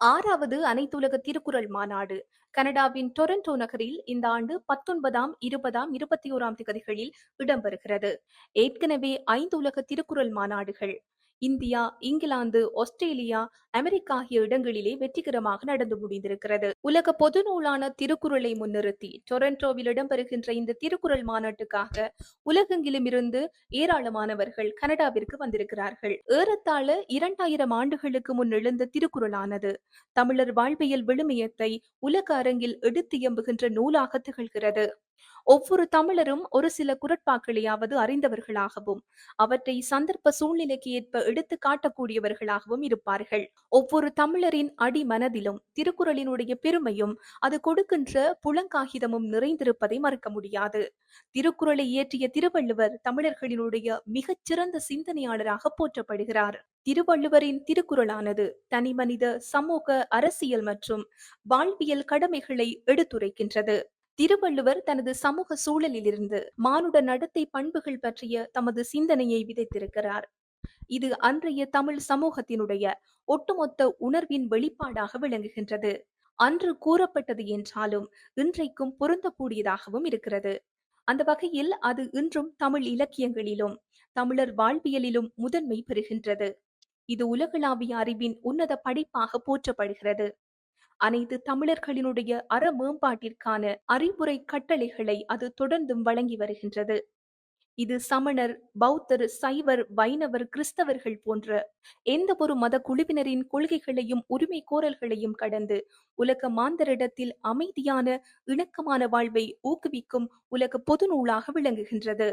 ஆறாவது அனைத்துலக திருக்குறள் மாநாடு. கனடாவின் டொரண்டோ நகரில் இந்த ஆண்டு பத்தொன்பதாம் இருபதாம் இருபத்தி ஓராம் திகதிகளில் இடம்பெறுகிறது. ஏற்கனவே ஐந்து உலக திருக்குறள் மாநாடுகள். இந்தியா இங்கிலாந்து ஆஸ்திரேலியா அமெரிக்கா ஆகிய இடங்களிலே வெற்றிகரமாக நடந்து முடிந்திருக்கிறது. உலக பொது நூலான திருக்குறளை முன்னிறுத்தி டொரண்டோவில் இடம்பெறுகின்ற இந்த திருக்குறள் மாநாட்டுக்காக உலகெங்கிலும் இருந்து ஏராளமானவர்கள் கனடாவிற்கு வந்திருக்கிறார்கள். ஏறத்தாழ இரண்டாயிரம் ஆண்டுகளுக்கு முன் எழுந்த திருக்குறளானது தமிழர் வாழ்வியல் விழுமியத்தை உலக அரங்கில் எடுத்து எம்புகின்ற நூலாக திகழ்கிறது. ஒவ்வொரு தமிழரும் ஒரு சில குரட்பாக்களையாவது அறிந்தவர்களாகவும் அவற்றை சந்தர்ப்ப சூழ்நிலைக்கு ஏற்ப எடுத்து காட்டக்கூடியவர்களாகவும் இருப்பார்கள். ஒவ்வொரு தமிழரின் அடி மனதிலும் திருக்குறளினுடைய பெருமையும் அது கொடுக்கின்ற புலங்காகிதமும் நிறைந்திருப்பதை மறுக்க முடியாது. திருக்குறளை இயற்றிய திருவள்ளுவர் தமிழர்களினுடைய மிகச் சிறந்த சிந்தனையாளராக போற்றப்படுகிறார். திருவள்ளுவரின் திருக்குறளானது தனிமனித சமூக அரசியல் மற்றும் வாழ்வியல் கடமைகளை எடுத்துரைக்கின்றது. திருவள்ளுவர் தனது சமூக சூழலிலிருந்து மானுட நடத்தை பண்புகள் பற்றிய தமது சிந்தனையை விதைத்திருக்கிறார். இது அன்றைய தமிழ் சமூகத்தினுடைய ஒட்டுமொத்த உணர்வின் வெளிப்பாடாக விளங்குகின்றது. அன்று கூறப்பட்டது என்றாலும் இன்றைக்கும் பொருந்தக்கூடியதாகவும் இருக்கிறது. அந்த வகையில் அது இன்றும் தமிழ் இலக்கியங்களிலும் தமிழர் வாழ்வியலிலும் முதன்மை பெறுகின்றது. இது உலகளாவிய அறிவின் உன்னத படைப்பாக போற்றப்படுகிறது. அனைத்து தமிழர்களினுடைய அற மேம்பாட்டிற்கான அறிவுரை கட்டளைகளை அது தொடர்ந்தும் வழங்கி வருகின்றது. இது சமணர் பௌத்தர் சைவர் வைணவர் கிறிஸ்தவர்கள் போன்ற எந்த ஒரு மத குழுவினரின் கொள்கைகளையும் உரிமை கோரல்களையும் கடந்து உலக மாந்தரிடத்தில் அமைதியான இணக்கமான வாழ்வை ஊக்குவிக்கும் உலக பொது நூலாக விளங்குகின்றது.